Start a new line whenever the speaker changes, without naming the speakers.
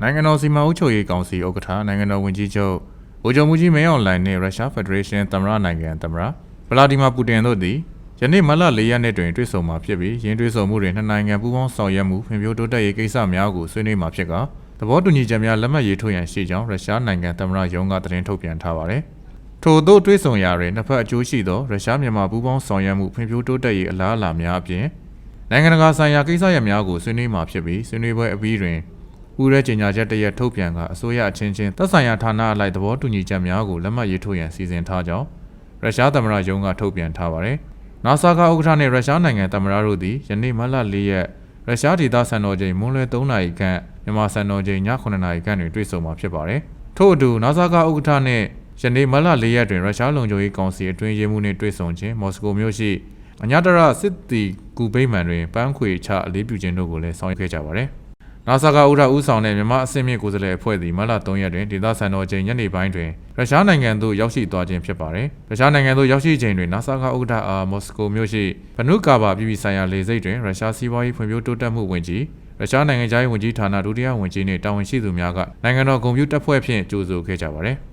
နိုင်ငံတော်စီမံအုပ်ချုပ်ရေးကောင်စီဥက္ကဋ္ဌနိုင်ငံတော်ဝန်ကြီးချုပ်ဗိုလ်ချုပ်မှုကြီးမင်းအောင်လှိုင်နှင့်ရုရှားဖက်ဒရေးရှင်းသမ္မတနိုင်ငံသမ္မတဗလာဒီမာပူတင်တို့သည်ယနေ့မတ်လ၄ရက်နေ့တွင်တွေ့ဆုံမှာဖြစ်ပြီးယင်းတွေ့ဆုံမှုတွင်နှစ်နိုင်ငံပူးပေါင်းဆောင်ရွက်မှုဖွံ့ဖြိုးတိုးတက်ရေးကိစ္စများကိုဆွေးနွေးမှာဖြစ်ကသဘောတူညီချက်များလက်မှတ်ရေးထိုးရန်ရှိကြောင်းရုရှားနိုင်ငံသမ္မတရုံးကသတင်းထုတ်ပြန်ထားပါသည်ထို့သောတွေ့ဆုံရာတွင်နှစ်ဖက်အကျိုးရှိသောရုရှားမြန်မာပူးပေါင်းဆောင်ရွက်မှုဖွံ့ဖြိုးတိုးတက်ရေးအလားအလာများအပြင်နိုင်ငံတကာဆိုင်ရာကိစ္စရပ်များကိုဆွေးနွေးမှာဖြစ်ပြီးဆွေးနွေးပွဲအပြီးတွင် ပူးရဲကြေညာချက်တရက်ထုတ်ပြန်ကအစိုးရအချင်းချင်းသက်ဆိုင်ရာဌာနအလိုက်သဘောတူညီချက်များကိုလက်မှတ်ရေးထိုးရန်စီစဉ်ထားကြောင်းရုရှားသမ္မတရုံးကထုတ်ပြန်ထားပါတယ်။နာဆာကဥက္ကဋ္ဌနှင့်ရုရှားနိုင်ငံသမ္မတတို့သည်ယနေ့မတ်လ၄ရက်ရုရှားဒေသစံတော်ချိန်မွန်းလွဲ3နာရီခန့်မြန်မာစံတော်ချိန်ည9နာရီခန့်တွင်တွေ့ဆုံမှာဖြစ်ပါတယ်။ထို့အတူနာဆာကဥက္ကဋ္ဌနှင့်ယနေ့မတ်လ၄ရက်တွင်ရုရှားလုံခြုံရေးကောင်စီအတွင်းရေးမှူးနှင့်တွေ့ဆုံခြင်းမော်စကိုမြို့ရှိအညာတရစစ်တီကူဗိမှန်တွင်ပန်းခွေချအလေးပြုခြင်းတို့ကိုလည်းဆောင်ရွက်ခဲ့ကြပါတယ်။ နာဆာကဥဒဦးဆောင်တဲ့မြန်မာအစင်းမြင့်ကိုယ်စားလှယ်အဖွဲ့သည်မတ်လ3ရက်တွင်ဒေသစံတော်ချိန်ညနေပိုင်းတွင်ရုရှားနိုင်ငံသို့ရောက်ရှိသွားခြင်းဖြစ်ပါတယ်။ရုရှားနိုင်ငံသို့ရောက်ရှိချိန်တွင်နာဆာကဥဒအားမော်စကိုမြို့ရှိဘနုကာဘာပြည်ပြည်ဆိုင်ရာလေဆိပ်တွင်ရုရှားစီးပွားရေးဖွံ့ဖြိုးတိုးတက်မှုဝန်ကြီးရုရှားနိုင်ငံသားရေးဝန်ကြီးဌာနဒုတိယဝန်ကြီးနှင့်တာဝန်ရှိသူများကနိုင်ငံတော်ဂုဏ်ပြုတပ်ဖွဲ့ဖြင့်ကြိုဆိုခဲ့ကြပါတယ်။